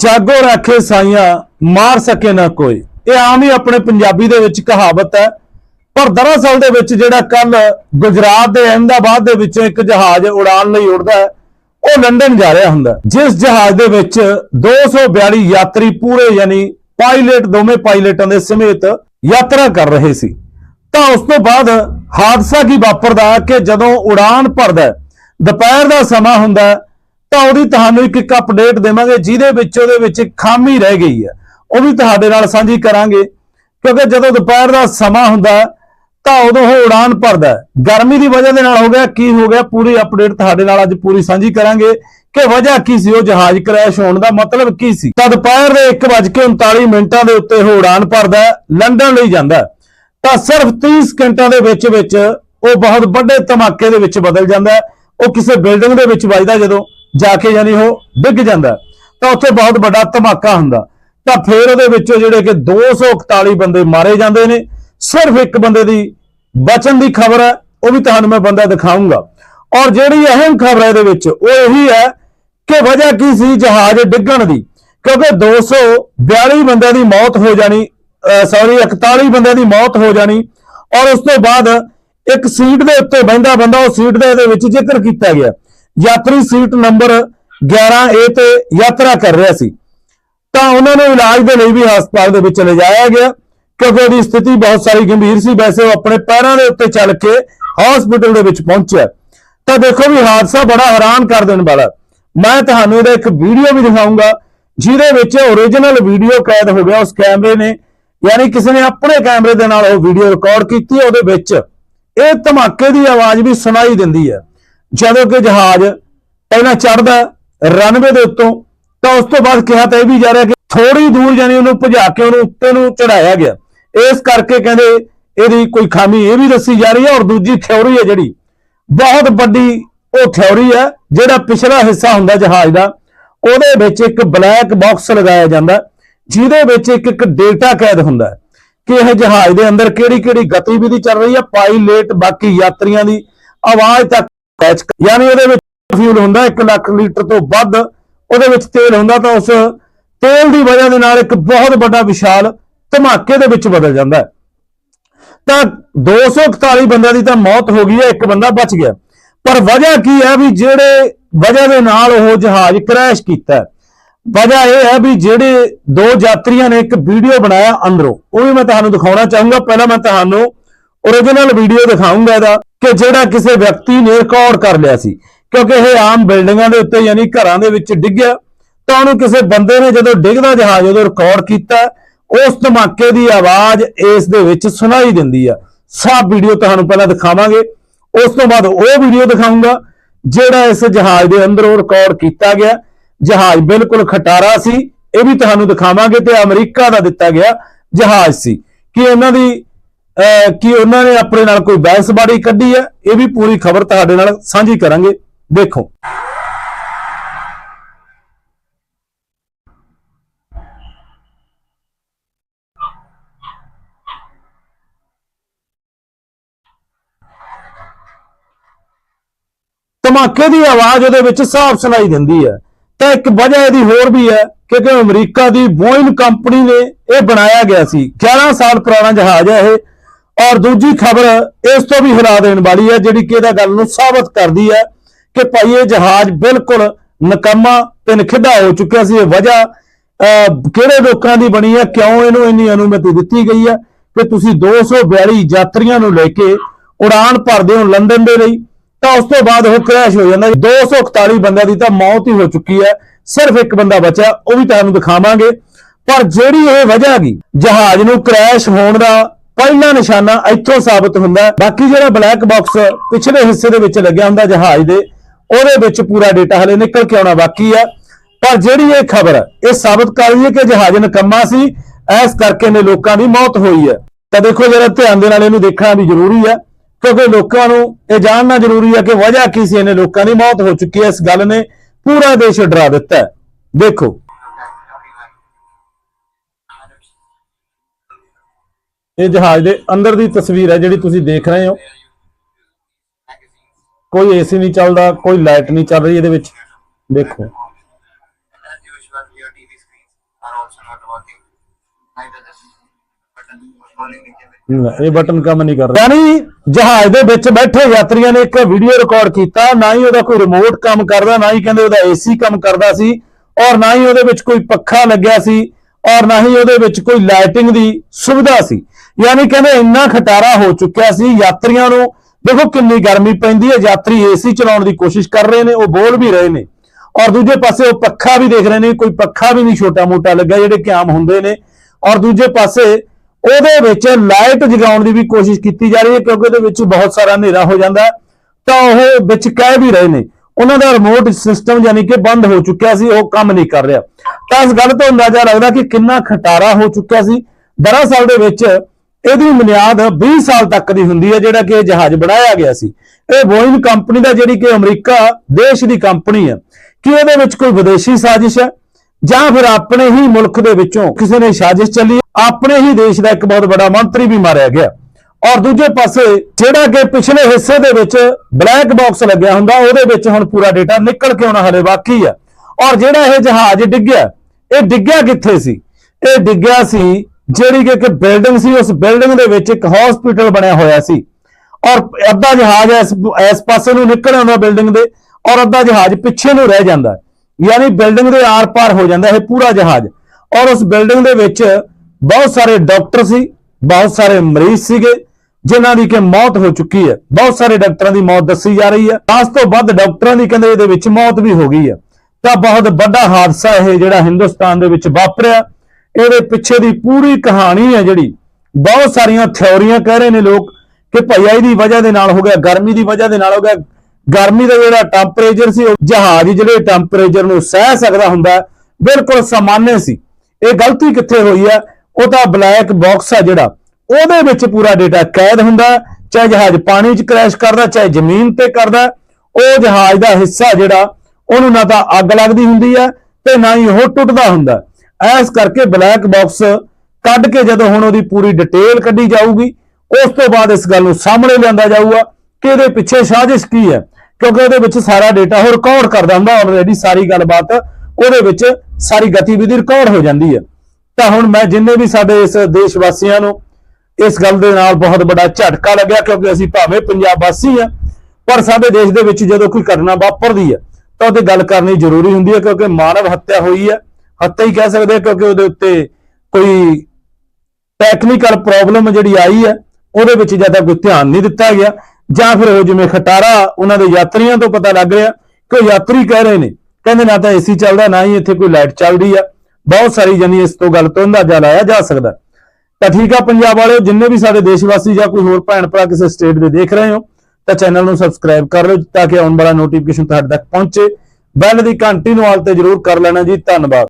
ਜਾਗੋ ਰੱਖੇ ਸਾਈਆਂ ਮਾਰ ਸਕੇ ਨਾ ਕੋਈ। ਇਹ ਆਮ ਹੀ ਆਪਣੇ ਪੰਜਾਬੀ ਦੇ ਵਿੱਚ ਕਹਾਵਤ ਹੈ। ਪਰ ਦਰਅਸਲ ਦੇ ਵਿੱਚ ਜਿਹੜਾ ਕੱਲ ਗੁਜਰਾਤ ਦੇ ਅਹਿਮਦਾਬਾਦ ਦੇ ਵਿੱਚੋਂ ਇੱਕ ਜਹਾਜ਼ ਉਡਾਨ ਲਈ ਉੱਡਦਾ ਹੈ, ਉਹ ਲੰਡਨ ਜਾ ਰਿਹਾ ਹੁੰਦਾ ਜਿਸ ਜਹਾਜ਼ ਦੇ ਵਿੱਚ 242 ਯਾਤਰੀ ਪੂਰੇ ਯਾਨੀ ਪਾਇਲਟ, ਦੋਵੇਂ ਪਾਇਲਟਾਂ ਦੇ ਸਮੇਤ ਯਾਤਰਾ ਕਰ ਰਹੇ ਸੀ। ਤਾਂ ਉਸ ਤੋਂ ਬਾਅਦ ਹਾਦਸਾ ਕੀ ਵਾਪਰਦਾ ਕਿ ਜਦੋਂ ਉਡਾਨ ਭਰਦਾ ਦੁਪਹਿਰ ਦਾ ਸਮਾਂ ਹੁੰਦਾ ਤਾਂ ਉਹਦੀ ਤੁਹਾਨੂੰ ਇੱਕ ਇੱਕ ਅਪਡੇਟ ਦੇਵਾਂਗੇ, ਜਿਹਦੇ ਵਿੱਚ ਉਹਦੇ ਵਿੱਚ ਖਾਮੀ ਰਹਿ ਗਈ ਹੈ। ਉਹ ਵੀ ਤੁਹਾਡੇ ਨਾਲ ਸਾਂਝੀ ਕਰਾਂਗੇ, ਕਿਉਂਕਿ ਜਦੋਂ ਦੁਪਹਿਰ ਦਾ ਸਮਾਂ ਹੁੰਦਾ, ਤਾਂ ਉਦੋਂ ਉਹ ਉਡਾਨ ਭਰਦਾ ਗਰਮੀ ਦੀ ਵਜ੍ਹਾ ਦੇ ਨਾਲ ਹੋ ਗਿਆ, ਕੀ ਹੋ ਗਿਆ, ਪੂਰੀ ਅਪਡੇਟ ਤੁਹਾਡੇ ਨਾਲ ਅੱਜ ਪੂਰੀ ਸਾਂਝੀ ਕਰਾਂਗੇ ਕਿ ਵਜ੍ਹਾ ਕੀ ਸੀ, ਉਹ ਜਹਾਜ਼ ਕ੍ਰੈਸ਼ ਹੋਣ ਦਾ ਮਤਲਬ ਕੀ ਸੀ। ਤਾਂ ਦੁਪਹਿਰ ਦੇ 1:39 ਮਿੰਟਾਂ ਦੇ ਉੱਤੇ ਉਹ ਉਡਾਨ ਭਰਦਾ ਲੰਡਨ ਲਈ ਜਾਂਦਾ ਤਾਂ ਸਿਰਫ 30 ਸਕਿੰਟਾਂ ਦੇ ਵਿੱਚ ਵਿੱਚ ਉਹ ਬਹੁਤ ਵੱਡੇ ਧਮਾਕੇ ਦੇ ਵਿੱਚ ਬਦਲ ਜਾਂਦਾ ਉਹ ਕਿਸੇ ਬਿਲਡਿੰਗ ਦੇ ਵਿੱਚ ਵੱਜਦਾ ਜਦੋਂ ਜਾ ਕੇ ਯਾਨੀ ਉਹ ਡਿੱਗ ਜਾਂਦਾ। ਤਾਂ ਉੱਥੇ ਬਹੁਤ ਵੱਡਾ ਧਮਾਕਾ ਹੁੰਦਾ। ਤਾਂ ਫਿਰ ਉਹਦੇ ਵਿੱਚੋਂ ਜਿਹੜੇ ਕਿ 241 ਬੰਦੇ ਮਾਰੇ ਜਾਂਦੇ ਨੇ। ਸਿਰਫ ਇੱਕ ਬੰਦੇ ਦੀ ਬਚਣ ਦੀ ਖਬਰ ਹੈ, ਉਹ ਵੀ ਤੁਹਾਨੂੰ ਮੈਂ ਬੰਦਾ ਦਿਖਾਊਂਗਾ। ਔਰ ਜਿਹੜੀ ਅਹਿਮ ਖਬਰ ਹੈ ਇਹਦੇ ਵਿੱਚ, ਉਹ ਇਹੀ ਹੈ ਕਿ ਵਜ੍ਹਾ ਕੀ ਸੀ ਜਹਾਜ਼ ਡਿੱਗਣ ਦੀ? ਕਿਉਂਕਿ 242 ਬੰਦਿਆਂ ਦੀ ਮੌਤ ਹੋ ਜਾਣੀ ਸੌਰੀ 41 ਬੰਦਿਆਂ ਦੀ ਮੌਤ ਹੋ ਜਾਣੀ। ਔਰ ਉਸ ਤੋਂ ਬਾਅਦ ਇੱਕ ਸੀਟ ਦੇ ਉੱਤੇ ਬੈੰਦਾ ਬੰਦਾ, ਉਹ ਸੀਟ ਦੇ ਇਹਦੇ ਵਿੱਚ ਜ਼ਿਕਰ ਕੀਤਾ ਗਿਆ। ਯਾਤਰੀ ਸੀਟ ਨੰਬਰ 11A ਤੇ ਯਾਤਰਾ ਕਰ ਰਿਹਾ ਸੀ। ਤਾਂ ਉਹਨਾਂ ਨੂੰ ਇਲਾਜ ਦੇ ਲਈ ਵੀ ਹਸਪਤਾਲ ਦੇ ਵਿੱਚ ਲਿਜਾਇਆ ਗਿਆ। ਕਿਉਂਕਿ ਉਹਦੀ ਸਥਿਤੀ ਬਹੁਤ ਸਾਰੀ ਗੰਭੀਰ ਸੀ। ਵੈਸੇ ਉਹ ਆਪਣੇ ਪੈਰਾਂ ਦੇ ਉੱਤੇ ਚੱਲ ਕੇ ਹਸਪੀਟਲ ਦੇ ਵਿੱਚ ਪਹੁੰਚਿਆ। ਤਾਂ ਦੇਖੋ ਵੀ ਹਾਦਸਾ ਬੜਾ ਹੈਰਾਨ ਕਰ ਦੇਣ ਵਾਲਾ। ਮੈਂ ਤੁਹਾਨੂੰ ਇਹਦਾ ਇੱਕ ਵੀਡੀਓ ਵੀ ਦਿਖਾਊਂਗਾ, ਜਿਹਦੇ ਵਿੱਚ ਓਰੀਜਨਲ ਵੀਡੀਓ ਕੈਦ ਹੋ ਗਿਆ ਉਸ ਕੈਮਰੇ ਨੇ। ਯਾਨੀ ਕਿਸੇ ਨੇ ਆਪਣੇ ਕੈਮਰੇ ਦੇ ਨਾਲ ਉਹ ਵੀਡੀਓ ਰਿਕਾਰਡ ਕੀਤੀ, ਉਹਦੇ ਵਿੱਚ ਇਹ ਧਮਾਕੇ ਦੀ ਆਵਾਜ਼ ਵੀ ਸੁਣਾਈ ਦਿੰਦੀ ਹੈ। ਜਦੋਂ ਕਿ ਜਹਾਜ਼ ਪਹਿਲਾਂ ਚੜਦਾ ਰਨਵੇ ਦੇ ਉੱਤੋਂ, ਤਾਂ ਉਸ ਤੋਂ ਬਾਅਦ ਕਿਹਾ ਤਾਂ ਇਹ ਵੀ ਜਾ ਰਿਹਾ ਕਿ ਥੋੜੀ ਦੂਰ ਜਾਨੀ ਉਹਨੂੰ ਭਜਾ ਕੇ ਉਹਨੂੰ ਉੱਤੇ ਨੂੰ ਚੜਾਇਆ ਗਿਆ। ਇਸ ਕਰਕੇ ਕਹਿੰਦੇ ਇਹਦੀ ਕੋਈ ਖਾਮੀ ਇਹ ਵੀ ਦੱਸੀ ਜਾ ਰਹੀ ਹੈ ਔਰ ਦੂਜੀ ਥਿਉਰੀ ਹੈ ਜਿਹੜੀ। ਬਹੁਤ ਵੱਡੀ ਉਹ ਥਿਉਰੀ ਹੈ ਜਿਹੜਾ ਪਿਛਲਾ ਹਿੱਸਾ ਹੁੰਦਾ ਜਹਾਜ਼ ਦਾ। ਉਹਦੇ ਵਿੱਚ ਇੱਕ ਬਲੈਕ ਬਾਕਸ ਲਗਾਇਆ ਜਾਂਦਾ, ਜਿਹਦੇ ਵਿੱਚ ਇੱਕ ਇੱਕ ਡੇਟਾ ਕੈਦ ਹੁੰਦਾ ਕਿ ਇਹ ਜਹਾਜ਼ ਦੇ ਅੰਦਰ ਕਿਹੜੀ ਕਿਹੜੀ ਗਤੀਵਿਧੀ ਚੱਲ ਰਹੀ ਹੈ, ਪਾਇਲਟ, ਬਾਕੀ ਯਾਤਰੀਆਂ ਦੀ ਆਵਾਜ਼ ਤੱਕ ਕੈਚ ਯਾਨੀ ਉਹਦੇ ਵਿੱਚ ਫਿਊਲ ਹੁੰਦਾ 1 ਲੱਖ ਲੀਟਰ ਤੋਂ ਵੱਧ। ਉਹਦੇ ਵਿੱਚ ਤੇਲ ਹੁੰਦਾ ਤਾਂ ਉਸ ਤੇਲ ਦੀ ਵਜ੍ਹਾ ਦੇ ਨਾਲ ਇੱਕ ਬਹੁਤ ਵੱਡਾ ਵਿਸ਼ਾਲ ਧਮਾਕੇ ਦੇ ਵਿੱਚ ਬਦਲ ਜਾਂਦਾ ਹੈ। ਤਾਂ 241 ਬੰਦਿਆਂ ਦੀ ਤਾਂ ਮੌਤ ਹੋ ਗਈ ਹੈ, ਇੱਕ ਬੰਦਾ ਬਚ ਗਿਆ। ਪਰ ਵਜ੍ਹਾ ਕੀ ਹੈ ਵੀ ਜਿਹੜੇ ਵਜ੍ਹਾ ਦੇ ਨਾਲ ਉਹ ਜਹਾਜ਼ ਕ੍ਰੈਸ਼ ਕੀਤਾ ਵਜ੍ਹਾ ਇਹ ਹੈ ਵੀ ਜਿਹੜੇ ਦੋ ਯਾਤਰੀਆਂ ਨੇ ਇੱਕ ਵੀਡੀਓ ਬਣਾਇਆ ਅੰਦਰੋਂ। ਉਹ ਵੀ ਮੈਂ ਤੁਹਾਨੂੰ ਦਿਖਾਉਣਾ ਚਾਹੂੰਗਾ। ਪਹਿਲਾਂ ਮੈਂ ਤੁਹਾਨੂੰ ਓਰੀਜਨਲ ਵੀਡੀਓ ਦਿਖਾਉਂਗਾ ਇਹਦਾ। ਕਿ ਜਿਹੜਾ ਕਿਸੇ ਵਿਅਕਤੀ ਨੇ ਰਿਕਾਰਡ ਕਰ ਲਿਆ ਸੀ, ਕਿਉਂਕਿ ਇਹ ਆਮ ਬਿਲਡਿੰਗਾਂ ਦੇ ਉੱਤੇ ਯਾਨੀ ਘਰਾਂ ਦੇ ਵਿੱਚ ਡਿੱਗਿਆ, ਤਾਂ ਉਹਨੂੰ ਕਿਸੇ ਬੰਦੇ ਨੇ ਜਦੋਂ ਡਿੱਗਦਾ ਜਹਾਜ਼ ਉਦੋਂ ਰਿਕਾਰਡ ਕੀਤਾ, ਉਸ ਧਮਾਕੇ ਦੀ ਆਵਾਜ਼ ਇਸ ਦੇ ਵਿੱਚ ਸੁਣਾਈ ਦਿੰਦੀ ਆ। ਸਭ ਵੀਡੀਓ ਤੁਹਾਨੂੰ ਪਹਿਲਾਂ ਦਿਖਾਵਾਂਗੇ। ਉਸ ਤੋਂ ਬਾਅਦ ਉਹ ਵੀਡੀਓ ਦਿਖਾਉਂਗਾ ਜਿਹੜਾ ਇਸ ਜਹਾਜ਼ ਦੇ ਅੰਦਰੋਂ ਰਿਕਾਰਡ ਕੀਤਾ ਗਿਆ। ਜਹਾਜ਼ ਬਿਲਕੁਲ ਖਟਾਰਾ ਸੀ, ਇਹ ਵੀ ਤੁਹਾਨੂੰ ਦਿਖਾਵਾਂਗੇ ਤੇ ਅਮਰੀਕਾ ਦਾ ਦਿੱਤਾ ਗਿਆ ਜਹਾਜ਼ ਸੀ। ਕਿ ਉਹਨਾਂ ਦੀ ਕਿ ਉਹਨਾਂ ਨੇ ਆਪਣੇ ਨਾਲ ਕੋਈ ਬਹਿਸਬਾੜੀ ਕੱਢੀ ਹੈ? ਇਹ ਵੀ ਪੂਰੀ ਖਬਰ ਤੁਹਾਡੇ ਨਾਲ ਸਾਂਝੀ ਕਰਾਂਗੇ। ਦੇਖੋ। ਧਮਾਕੇ ਦੀ ਆਵਾਜ਼ ਉਹਦੇ ਵਿੱਚ ਸਾਫ਼ ਸੁਣਾਈ ਦਿੰਦੀ ਹੈ। ਤਾਂ ਇੱਕ ਵਜ੍ਹਾ ਇਹਦੀ ਹੋਰ ਵੀ ਹੈ ਕਿਉਂਕਿ ਅਮਰੀਕਾ ਦੀ ਬੋਇੰਗ ਕੰਪਨੀ ਨੇ ਇਹ ਬਣਾਇਆ ਗਿਆ ਸੀ। 11 ਸਾਲ ਪੁਰਾਣਾ ਜਹਾਜ਼ ਹੈ ਇਹ। ਔਰ ਦੂਜੀ ਖਬਰ ਇਸ ਤੋਂ ਵੀ ਹਿਲਾ ਦੇਣ ਵਾਲੀ ਹੈ ਜਿਹੜੀ ਕਿ ਇਹਦਾ ਗੱਲ ਨੂੰ ਸਾਬਤ ਕਰਦੀ ਹੈ ਕਿ ਭਾਈ ਇਹ ਜਹਾਜ਼ ਬਿਲਕੁਲ ਨਕਮਾ ਤੇ ਨਖਿੱਧਾ ਹੋ ਚੁੱਕਿਆ ਸੀ। ਇਹ ਵਜ੍ਹਾ ਅਹ, ਕਿਹੜੇ ਲੋਕਾਂ ਦੀ ਬਣੀ ਹੈ ਕਿਉਂ ਇਹਨੂੰ ਇੰਨੀ ਅਨੁਮਤੀ ਦਿੱਤੀ ਗਈ ਹੈ ਕਿ ਤੁਸੀਂ 242 ਯਾਤਰੀਆਂ ਨੂੰ ਲੈ ਕੇ ਉਡਾਨ ਭਰਦੇ ਹੋ ਲੰਡਨ ਦੇ ਲਈ ਤਾਂ ਉਸ ਤੋਂ ਬਾਅਦ ਉਹ ਕ੍ਰੈਸ਼ ਹੋ ਜਾਂਦਾ। 241 ਬੰਦਿਆਂ ਦੀ ਤਾਂ ਮੌਤ ਹੀ ਹੋ ਚੁੱਕੀ ਹੈ। ਸਿਰਫ ਇੱਕ ਬੰਦਾ ਬਚਿਆ ਉਹ ਵੀ ਤੁਹਾਨੂੰ ਦਿਖਾਵਾਂਗੇ। ਪਰ ਜਿਹੜੀ ਇਹ ਵਜ੍ਹਾ ਗਈ ਜਹਾਜ਼ ਨੂੰ ਕ੍ਰੈਸ਼ ਹੋਣ ਦਾ ਪਹਿਲਾ ਨਿਸ਼ਾਨਾ ਇੱਥੋਂ ਸਾਬਤ ਹੁੰਦਾ ਬਾਕੀ ਜਿਹੜਾ ਬਲੈਕ ਬਾਕਸ ਪਿਛਲੇ ਹਿੱਸੇ ਦੇ ਵਿੱਚ ਲੱਗਿਆ ਹੁੰਦਾ ਜਹਾਜ਼ ਦੇ, ਉਹਦੇ ਵਿੱਚ ਪੂਰਾ ਡੇਟਾ ਹਲੇ ਨਿਕਲ ਕੇ ਆਉਣਾ ਬਾਕੀ ਹੈ ਪਰ ਜਿਹੜੀ ਇਹ ਖਬਰ, ਇਹ ਸਾਬਤ ਕਰ ਰਹੀ ਹੈ ਕਿ ਜਹਾਜ਼ ਨਕਮਾ ਸੀ, ਇਸ ਕਰਕੇ ਨੇ ਲੋਕਾਂ ਦੀ ਮੌਤ ਹੋਈ ਹੈ। ਤਾਂ ਦੇਖੋ ਜਰਾ ਧਿਆਨ ਦੇ ਨਾਲ ਇਹਨੂੰ ਦੇਖਣਾ ਵੀ ਜ਼ਰੂਰੀ ਹੈ ਕਿਉਂਕਿ ਲੋਕਾਂ ਨੂੰ ਇਹ ਜਾਣਨਾ ਜ਼ਰੂਰੀ ਹੈ ਕਿ ਵਜ੍ਹਾ ਕੀ ਸੀ, ਇਹਨੇ ਲੋਕਾਂ ਦੀ ਮੌਤ ਹੋ ਚੁੱਕੀ ਹੈ। ਇਸ ਗੱਲ ਨੇ ਪੂਰਾ ਦੇਸ਼ ਡਰਾ ਦਿੱਤਾ ਦੇਖੋ। ਇਹ ਜਹਾਜ਼ ਦੇ ਅੰਦਰ ਦੀ ਤਸਵੀਰ ਹੈ ਜਿਹੜੀ ਤੁਸੀਂ ਦੇਖ ਰਹੇ ਹੋ। ਕੋਈ ਏਸੀ ਨਹੀਂ ਚੱਲਦਾ, ਕੋਈ ਲਾਈਟ ਨਹੀਂ ਚੱਲ ਰਹੀ ਇਹਦੇ ਵਿੱਚ। ਦੇਖੋ। ਇਹ ਬਟਨ ਕੰਮ ਨਹੀਂ ਕਰ ਰਿਹਾ। ਯਾਨੀ ਜਹਾਜ਼ ਦੇ ਵਿੱਚ ਬੈਠੇ ਯਾਤਰੀਆਂ ਨੇ ਇੱਕ ਵੀਡੀਓ ਰਿਕਾਰਡ ਕੀਤਾ, ਨਾ ਹੀ ਉਹਦਾ ਕੋਈ ਰਿਮੋਟ ਕੰਮ ਕਰਦਾ, ਨਾ ਹੀ ਕਹਿੰਦੇ ਉਹਦਾ ਏਸੀ ਕੰਮ ਕਰਦਾ ਸੀ, ਔਰ ਨਾ ਹੀ ਉਹਦੇ ਵਿੱਚ ਕੋਈ ਪੱਖਾ ਲੱਗਿਆ ਸੀ, ਔਰ ਨਾ ਹੀ ਉਹਦੇ ਵਿੱਚ ਕੋਈ ਲਾਈਟਿੰਗ ਦੀ ਸੁਵਿਧਾ ਸੀ। ਯਾਨੀ ਕਹਿੰਦੇ ਇੰਨਾ ਖਟਾਰਾ ਹੋ ਚੁੱਕਿਆ ਸੀ ਯਾਤਰੀਆਂ ਨੂੰ। ਦੇਖੋ ਕਿੰਨੀ ਗਰਮੀ ਪੈਂਦੀ ਹੈ, ਯਾਤਰੀ ਏਸੀ ਚਲਾਉਣ ਦੀ ਕੋਸ਼ਿਸ਼ ਕਰ ਰਹੇ ਨੇ, ਉਹ ਬੋਲ ਵੀ ਰਹੇ ਨੇ। ਔਰ ਦੂਜੇ ਪਾਸੇ ਉਹ ਪੱਖਾ ਵੀ ਦੇਖ ਰਹੇ ਨੇ, ਕੋਈ ਪੱਖਾ ਵੀ ਨਹੀਂ ਛੋਟਾ ਮੋਟਾ ਲੱਗਾ ਜਿਹੜੇ ਕਿ ਆਮ ਹੁੰਦੇ ਨੇ। ਔਰ ਦੂਜੇ ਪਾਸੇ ਉਹਦੇ ਵਿੱਚ ਲਾਈਟ ਜਗਾਉਣ ਦੀ ਵੀ ਕੋਸ਼ਿਸ਼ ਕੀਤੀ ਜਾ ਰਹੀ ਹੈ, ਕਿਉਂਕਿ ਉਹਦੇ ਵਿੱਚ ਬਹੁਤ ਸਾਰਾ ਹਨੇਰਾ ਹੋ ਜਾਂਦਾ। ਤਾਂ ਉਹ ਵਿੱਚ ਕਹਿ ਵੀ ਰਹੇ ਨੇ, ਉਹਨਾਂ ਦਾ ਰਿਮੋਟ ਸਿਸਟਮ ਯਾਨੀ ਕਿ ਬੰਦ ਹੋ ਚੁੱਕਿਆ ਸੀ, ਉਹ ਕੰਮ ਨਹੀਂ ਕਰ ਰਿਹਾ। ਤਾਂ ਇਸ ਗੱਲ ਤੋਂ ਅੰਦਾਜ਼ਾ ਲੱਗਦਾ ਕਿ ਕਿੰਨਾ ਖਟਾਰਾ ਹੋ ਚੁੱਕਿਆ ਸੀ। ਦਰਅਸਲ ਦੇ ਵਿੱਚ ਇਹਦੀ ਬੁਨਿਆਦ 20 ਸਾਲ ਤੱਕ ਦੀ ਹੁੰਦੀ ਹੈ, ਜਿਹੜਾ ਕਿ ਇਹ ਜਹਾਜ਼ ਬਣਾਇਆ ਗਿਆ ਸੀ। ਇਹ ਬੋਇੰਗ ਕੰਪਨੀ ਦਾ ਜਿਹੜੀ ਕਿ ਅਮਰੀਕਾ ਦੇਸ਼ ਦੀ ਕੰਪਨੀ ਹੈ, ਕਿ ਇਹਦੇ ਵਿੱਚ ਕੋਈ ਵਿਦੇਸ਼ੀ ਸਾਜ਼ਿਸ਼ ਹੈ, ਜਾਂ ਫਿਰ ਆਪਣੇ ਹੀ ਮੁਲਕ ਦੇ ਵਿੱਚੋਂ ਕਿਸੇ ਨੇ ਸਾਜ਼ਿਸ਼ ਚੱਲੀ ਆਪਣੇ ਹੀ ਦੇਸ਼ ਦਾ ਇੱਕ ਬਹੁਤ ਵੱਡਾ ਮੰਤਰੀ ਵੀ ਮਾਰਿਆ ਗਿਆ। ਔਰ ਦੂਜੇ ਪਾਸੇ, ਜਿਹੜਾ ਕਿ ਪਿਛਲੇ ਹਿੱਸੇ ਦੇ ਵਿੱਚ ਬਲੈਕ ਬਾਕਸ ਲੱਗਿਆ ਹੁੰਦਾ, ਉਹਦੇ ਵਿੱਚ ਹੁਣ ਪੂਰਾ ਡਾਟਾ ਨਿਕਲ ਕੇ ਆਉਣਾ ਹਲੇ ਬਾਕੀ ਆ ਔਰ ਜਿਹੜਾ ਇਹ ਜਹਾਜ਼ ਡਿੱਗਿਆ, ਇਹ ਡਿੱਗਿਆ ਕਿੱਥੇ ਸੀ? ਇਹ ਡਿੱਗਿਆ ਸੀ ਜਿਹੜੀ ਕਿ ਇੱਕ ਬਿਲਡਿੰਗ ਸੀ, ਉਸ ਬਿਲਡਿੰਗ ਦੇ ਵਿੱਚ ਇੱਕ ਹਸਪੀਟਲ ਬਣਿਆ ਹੋਇਆ ਸੀ। ਔਰ ਅੱਧਾ ਜਹਾਜ਼ ਇਸ ਇਸ ਪਾਸੇ ਨੂੰ ਨਿਕਲ ਆਉਂਦਾ ਬਿਲਡਿੰਗ ਦੇ, ਔਰ ਅੱਧਾ ਜਹਾਜ਼ ਪਿੱਛੇ ਨੂੰ ਰਹਿ ਜਾਂਦਾ। ਯਾਨੀ ਬਿਲਡਿੰਗ ਦੇ ਆਰ-ਪਾਰ ਹੋ ਜਾਂਦਾ ਇਹ ਪੂਰਾ ਜਹਾਜ਼। ਔਰ ਉਸ ਬਿਲਡਿੰਗ ਦੇ ਵਿੱਚ ਬਹੁਤ ਸਾਰੇ ਡਾਕਟਰ ਸੀ, ਬਹੁਤ ਸਾਰੇ ਮਰੀਜ਼ ਸੀਗੇ, ਜਿਨ੍ਹਾਂ ਦੀ ਕਿ ਮੌਤ ਹੋ ਚੁੱਕੀ ਹੈ। ਬਹੁਤ ਸਾਰੇ ਡਾਕਟਰਾਂ ਦੀ ਮੌਤ ਦੱਸੀ ਜਾ ਰਹੀ ਹੈ। ਖਾਸ ਤੋਂ ਵੱਧ ਡਾਕਟਰਾਂ ਦੀ ਕਹਿੰਦੇ ਇਹਦੇ ਵਿੱਚ ਮੌਤ ਵੀ ਹੋ ਗਈ ਹੈ। ਤਾਂ ਬਹੁਤ ਵੱਡਾ ਹਾਦਸਾ ਇਹ ਜਿਹੜਾ ਹਿੰਦੁਸਤਾਨ ਦੇ ਵਿੱਚ ਵਾਪਰਿਆ। ਇਹਦੇ ਪਿੱਛੇ ਦੀ ਪੂਰੀ ਕਹਾਣੀ ਹੈ ਜਿਹੜੀ। ਬਹੁਤ ਸਾਰੀਆਂ ਥਿਉਰੀਆਂ ਕਹਿ ਰਹੇ ਨੇ ਲੋਕ ਕਿ ਭਈਆ ਇਹਦੀ ਵਜ੍ਹਾ ਦੇ ਨਾਲ ਹੋ ਗਿਆ, ਗਰਮੀ ਦੀ ਵਜ੍ਹਾ ਦੇ ਨਾਲ ਹੋ ਗਿਆ। ਗਰਮੀ ਦਾ ਜਿਹੜਾ ਟੈਂਪਰੇਚਰ ਸੀ, ਉਹ ਜਹਾਜ਼ ਜਿਹੜੇ ਟੈਂਪਰੇਚਰ ਨੂੰ ਸਹਿ ਸਕਦਾ ਹੁੰਦਾ, ਬਿਲਕੁਲ ਸਾਮਾਨਯ ਸੀ। ਇਹ ਗਲਤੀ ਕਿੱਥੇ ਹੋਈ ਹੈ? ਉਹ ਤਾਂ ਬਲੈਕ ਬਾਕਸ ਆ ਜਿਹੜਾ। ਉਹਦੇ ਵਿੱਚ ਪੂਰਾ ਡਾਟਾ ਕੈਦ ਹੁੰਦਾ, ਚਾਹੇ ਜਹਾਜ਼ ਪਾਣੀ 'ਚ ਕ੍ਰੈਸ਼ ਕਰਦਾ, ਚਾਹੇ ਜ਼ਮੀਨ ਤੇ ਕਰਦਾ। ਉਹ ਜਹਾਜ਼ ਦਾ ਹਿੱਸਾ ਜਿਹੜਾ, ਉਹਨੂੰ ਨਾ ਤਾਂ ਅੱਗ ਲੱਗਦੀ ਹੁੰਦੀ ਹੈ ਤੇ ਨਾ ਹੀ ਉਹ ਟੁੱਟਦਾ ਹੁੰਦਾ। ਹੈ। ਇਸ ਕਰਕੇ ਬਲੈਕ ਬਾਕਸ ਕੱਢ ਕੇ ਜਦੋਂ ਹੁਣ ਉਹਦੀ ਪੂਰੀ ਡਿਟੇਲ ਕੱਢੀ ਜਾਊਗੀ, ਉਸ ਤੋਂ ਬਾਅਦ ਇਸ ਗੱਲ ਨੂੰ ਸਾਹਮਣੇ ਲਿਆਂਦਾ ਜਾਊਗਾ ਕਿ ਇਹਦੇ ਪਿੱਛੇ ਸਾਜ਼ਿਸ਼ ਕੀ ਹੈ, ਕਿਉਂਕਿ ਉਹਦੇ ਵਿੱਚ ਸਾਰਾ ਡਾਟਾ ਉਹ ਰਿਕਾਰਡ ਕਰਦਾ ਹੁੰਦਾ ਆਲਰੇਡੀ ਸਾਰੀ ਗੱਲਬਾਤ ਉਹਦੇ ਵਿੱਚ ਸਾਰੀ ਗਤੀਵਿਧੀ ਰਿਕਾਰਡ ਹੋ ਜਾਂਦੀ ਹੈ ਤਾਂ ਹੁਣ ਮੈਂ ਜਿੰਨੇ ਵੀ ਸਾਡੇ ਇਸ ਦੇਸ਼ ਵਾਸੀਆਂ ਨੂੰ ਇਸ ਗੱਲ ਦੇ ਨਾਲ ਬਹੁਤ ਵੱਡਾ ਝਟਕਾ ਲੱਗਿਆ, ਕਿਉਂਕਿ ਅਸੀਂ ਭਾਵੇਂ ਪੰਜਾਬ ਵਾਸੀ ਆ ਪਰ ਸਾਡੇ ਦੇਸ਼ ਦੇ ਵਿੱਚ ਜਦੋਂ ਕੋਈ ਘਟਨਾ ਵਾਪਰਦੀ ਹੈ, ਤਾਂ ਉਹਤੇ ਗੱਲ ਕਰਨੀ ਜ਼ਰੂਰੀ ਹੁੰਦੀ ਹੈ, ਕਿਉਂਕਿ ਮਾਨਵ ਹੱਤਿਆ ਹੋਈ ਹੈ ਹੱਤਿਆ ਹੀ ਕਹਿ ਸਕਦੇ ਕਿਉਂਕਿ ਉਹਦੇ ਉੱਤੇ ਕੋਈ ਟੈਕਨੀਕਲ ਪ੍ਰੋਬਲਮ ਜਿਹੜੀ ਆਈ ਹੈ ਉਹਦੇ ਵਿੱਚ ਜ਼ਿਆਦਾ ਕੋਈ ਧਿਆਨ ਨਹੀਂ ਦਿੱਤਾ ਗਿਆ, ਜਾਂ ਫਿਰ ਉਹ ਜਿਵੇਂ ਖਟਾਰਾ ਉਹਨਾਂ ਦੇ ਯਾਤਰੀਆਂ ਤੋਂ ਪਤਾ ਲੱਗ ਰਿਹਾ ਕਿ ਉਹ ਯਾਤਰੀ ਕਹਿ ਰਹੇ ਨੇ, ਕਹਿੰਦੇ ਨਾ ਤਾਂ ਏਸੀ ਚੱਲਦਾ, ਨਾ ਹੀ ਇੱਥੇ ਕੋਈ ਲਾਈਟ ਚੱਲਦੀ ਆ। ਬਹੁਤ ਸਾਰੀ ਜਾਨੀ ਇਸ ਤੋਂ ਗੱਲ ਤੋਂ ਅੰਦਾਜ਼ਾ ਲਾਇਆ ਜਾ ਸਕਦਾ। ਤਾਂ ਠੀਕ ਆ ਪੰਜਾਬ ਵਾਲਿਓ, ਜਿੰਨੇ ਵੀ ਸਾਡੇ ਦੇਸ਼ ਵਾਸੀ ਜਾਂ ਕੋਈ ਹੋਰ ਭੈਣ ਭਰਾ ਕਿਸੇ ਸਟੇਟ ਦੇ ਦੇਖ ਰਹੇ ਹੋ, ਤਾਂ ਚੈਨਲ ਨੂੰ ਸਬਸਕ੍ਰਾਈਬ ਕਰ ਲਓ ਤਾਂ ਕਿ ਆਉਣ ਵਾਲਾ ਨੋਟੀਫਿਕੇਸ਼ਨ ਤੁਹਾਡੇ ਤੱਕ ਪਹੁੰਚੇ। ਬੈਲ ਦੀ ਘੰਟੀ ਨੂੰ ਆਲ ਤੇ ਜ਼ਰੂਰ ਕਰ ਲੈਣਾ ਜੀ। ਧੰਨਵਾਦ।